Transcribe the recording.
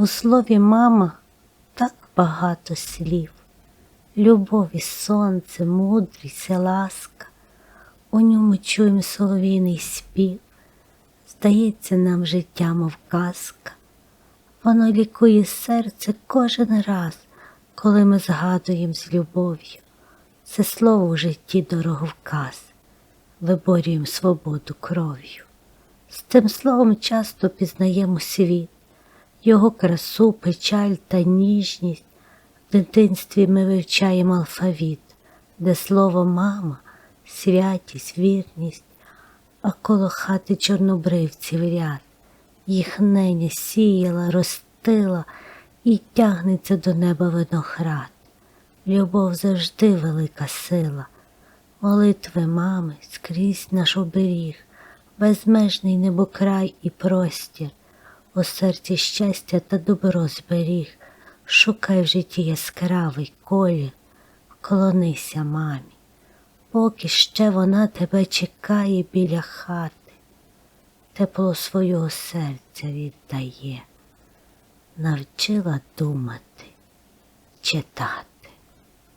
У слові мама так багато слів, любов і сонце, мудрість і ласка, у ньому чуєм солов'їний спів, здається нам життя, мов казка. Воно лікує серце кожен раз, коли ми згадуємо з любов'ю. Це слово в житті дороговказ, виборюємо свободу кров'ю. З тим словом часто пізнаємо світ, його красу, печаль та ніжність. В дитинстві ми вивчаємо алфавіт, де слово мама, святість, вірність, а коло хати чорнобривців ряд. Їх неня сіяла, ростила і тягнеться до неба виноград. Любов завжди велика сила, молитви мами скрізь наш оберіг, безмежний небокрай і простір, у серці щастя та добро зберіг, шукай в житті яскравий колір, вклонися мамі, поки ще вона тебе чекає біля хати, тепло свого серця віддає, навчила думати, читати.